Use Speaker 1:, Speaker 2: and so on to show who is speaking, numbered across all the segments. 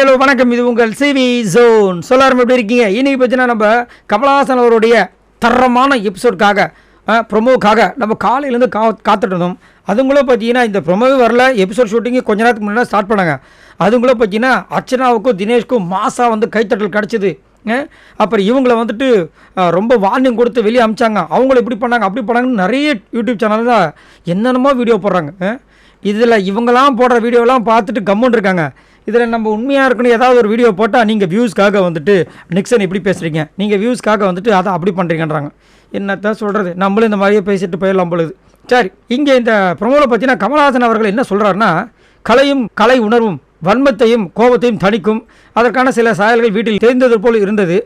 Speaker 1: Hi hello வணக்கம். இது உங்கள் சிவி ஜோன் சொல்லாரம் எப்படி இருக்கீங்க? இன்னைக்கு பார்த்தீங்கன்னா நம்ம கமலஹாசன் அவருடைய தரமான எபிசோட்காக ப்ரொமோக்காக நம்ம காலையிலேருந்து கா காத்துட்டு இருந்தோம் அதுங்களும் பார்த்தீங்கன்னா இந்த ப்ரொமோவே வரல. எபிசோட் ஷூட்டிங்கு கொஞ்ச நேரத்துக்கு முன்னாடி ஸ்டார்ட் பண்ணாங்க. அதுங்களும் பார்த்தீங்கன்னா அர்ச்சனாவுக்கும் தினேஷ்க்கும் மாசாக வந்து கைத்தட்டல் கிடச்சிது. அப்புறம் இவங்களை வந்துட்டு ரொம்ப வார்னிங் கொடுத்து வெளியே அமிச்சாங்க. அவங்கள இப்படி பண்ணாங்க அப்படி பண்ணாங்கன்னு நிறைய யூடியூப் சேனல் தான் என்னென்னமோ வீடியோ போடுறாங்க. இதில் இவங்கெல்லாம் போடுற வீடியோலாம் பார்த்துட்டு கம்முன்னு இருக்காங்க. இதில் நம்ம உண்மையாக இருக்குன்னு ஏதாவது ஒரு வீடியோ போட்டால் நீங்கள் வியூஸ்க்காக வந்துட்டு நிக்சன் இப்படி பேசுகிறீங்க நீங்கள் வியூஸ்க்காக வந்துட்டு அதை அப்படி பண்ணுறீங்கன்றாங்க என்னத்தான் சொல்கிறது நம்மளும் இந்த மாதிரியே பேசிட்டு போயிடலாம் பொழுது. சரி இங்கே இந்த பிரமோலை பார்த்தீங்கன்னா கமல்ஹாசன் அவர்கள் என்ன சொல்கிறாருன்னா கலையும் கலை உணர்வும் வன்மத்தையும் கோபத்தையும் தணிக்கும். அதற்கான சில சாயல்கள் வீட்டில் தெரிந்தது போல் இருந்தது.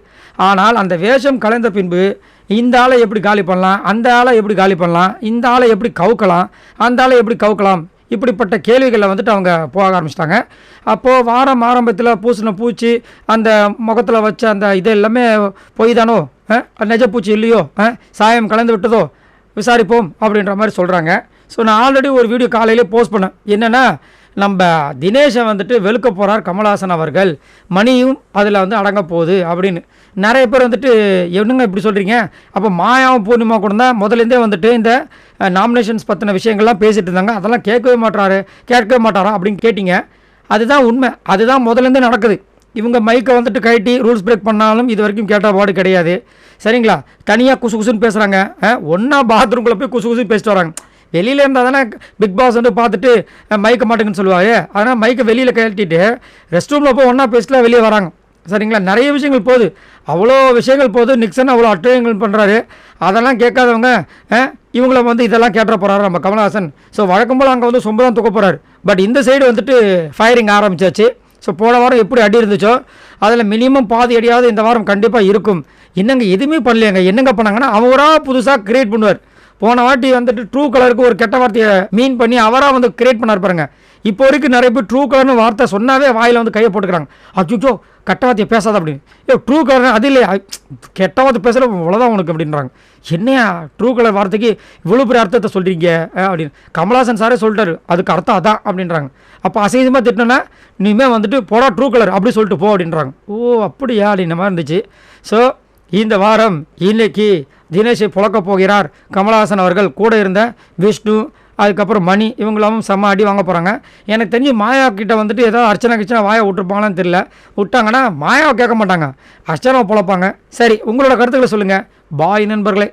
Speaker 1: ஆனால் அந்த வேஷம் கலைந்த பின்பு இந்த ஆளை எப்படி காலி பண்ணலாம்? அந்த ஆளை எப்படி காலி பண்ணலாம்? இந்த ஆளை எப்படி கவுக்கலாம்? அந்த ஆளை எப்படி கவுக்கலாம்? இப்படிப்பட்ட கேள்விகளில் வந்துட்டு அவங்க போக ஆரம்பிச்சிட்டாங்க. அப்போது வாரம் ஆரம்பத்தில் பூசின பூச்சி அந்த முகத்தில் வச்ச அந்த இது எல்லாமே பொய் தானோ? நெஜ பூச்சி இல்லையோ? சாயம் கலந்து விட்டதோ? விசாரிப்போம் அப்படின்ற மாதிரி சொல்கிறாங்க ஸோ நான் ஆல்ரெடி ஒரு வீடியோ காலையிலே போஸ்ட் பண்ணேன். என்னென்னா நம்ம தினேஷை வந்துட்டு வெளுக்க போகிறார் கமல்ஹாசன் அவர்கள். மணியும் அதில் வந்து அடங்க போகுது அப்படின்னு. நிறைய பேர் வந்துட்டு என்னங்க இப்படி சொல்கிறீங்க அப்போ மாயாவும் பூர்ணிமா கூட தான் முதலேருந்தே வந்துட்டு இந்த நாமினேஷன்ஸ் பற்றின விஷயங்கள்லாம் பேசிகிட்டு இருந்தாங்க. அதெல்லாம் கேட்கவே மாட்டாரு. கேட்கவே மாட்டாரா அப்படின்னு கேட்டிங்க. அதுதான் உண்மை. அதுதான் முதலேருந்தே நடக்குது. இவங்க மைக்கை வந்துட்டு கழட்டி ரூல்ஸ் பிரேக் பண்ணாலும் இது வரைக்கும் கேட்ட பாடு கிடையாது. சரிங்களா? தனியாக குசு குசுன்னு பேசுகிறாங்க ஒன்றா பாத்ரூம்குள்ளே போய் குசு குசு பேசிட்டு வராங்க. வெளியில் இருந்தால் தானே பிக் பாஸ் வந்து பார்த்துட்டு மைக்க மாட்டேங்குன்னு சொல்லுவாங்க அதனால் மைக்கை வெளியில் கழட்டிட்டு ரெஸ்ட் ரூமில் போய் ஒன்றா பேசிட்டு வெளியே வராங்க. சரிங்களா? நிறைய விஷயங்கள் போகுது. அவ்வளோ விஷயங்கள் போகுது. நிக்சன் அவ்வளோ அட்டயங்கள் பண்ணுறாரு அதெல்லாம் கேட்காதவங்க இவங்கள வந்து இதெல்லாம் கேட்டுற போகிறாரு நம்ம கமல்ஹாசன். ஸோ வழக்கம் போல் அங்கே வந்து சொம்பு தான் தூக்க போகிறாரு பட் இந்த சைடு வந்துட்டு ஃபயரிங் ஆரம்பிச்சாச்சு. ஸோ போன வாரம் எப்படி அடி இருந்துச்சோ அதில் மினிமம் பாதி அடியாவது இந்த வாரம் கண்டிப்பாக இருக்கும். என்னங்க எதுவுமே பண்ணலையாங்க. என்னங்க பண்ணாங்கன்னா அவராக புதுசாக கிரியேட் பண்ணுவார். போன வாட்டி வந்துட்டு ட்ரூ கலருக்கு ஒரு கெட்ட வார்த்தையை மீன் பண்ணி அவராக வந்து கிரியேட் பண்ணார் பாருங்க. இப்போ வரைக்கும் நிறைய பேர் ட்ரூ கலர்னு வார்த்தை சொன்னாவே வாயில் வந்து கையை போட்டுக்கிறாங்க. அச்சுச்சோ கெட்ட வார்த்தையை பேசாத அப்படின்னு. ஏ ட்ரூ கலர் அது இல்லையா? கெட்ட வார்த்தை பேசுகிற இவ்வளோதான் உனக்கு அப்படின்றாங்க. என்னையா ட்ரூ கலர் வார்த்தைக்கு இவ்வளோ பெரிய அர்த்தத்தை சொல்கிறீங்க அப்படின்னு. கமலாசன் சாரே சொல்லிட்டாரு. அதுக்கு அர்த்தம் அதான் அப்படின்றாங்க. அப்போ அசைதமாக திட்டினா இனிமேல் வந்துட்டு போடா ட்ரூ கலர் அப்படி சொல்லிட்டு போ அப்படின்றாங்க. ஓ அப்படியா? அப்படின்ற மாதிரி இருந்துச்சு. ஸோ இந்த வாரம் இன்னைக்கு தினேஷை புழக்க போகிறார் கமலஹாசன் அவர்கள். கூட இருந்த விஷ்ணு அதுக்கப்புறம் மணி இவங்களாவும் செம்ம அடி வாங்க போகிறாங்க எனக்கு தெரிஞ்சு மாயா கிட்ட வந்துட்டு ஏதோ அர்ச்சனை கிச்சனை வாயை விட்டுருப்பாங்களான்னு தெரியல. விட்டாங்கன்னா மாயாவை கேட்க மாட்டாங்க. அர்ச்சனாவை பிழப்பாங்க. சரி உங்களோட கருத்துக்களை சொல்லுங்கள் பாய் நண்பர்களே.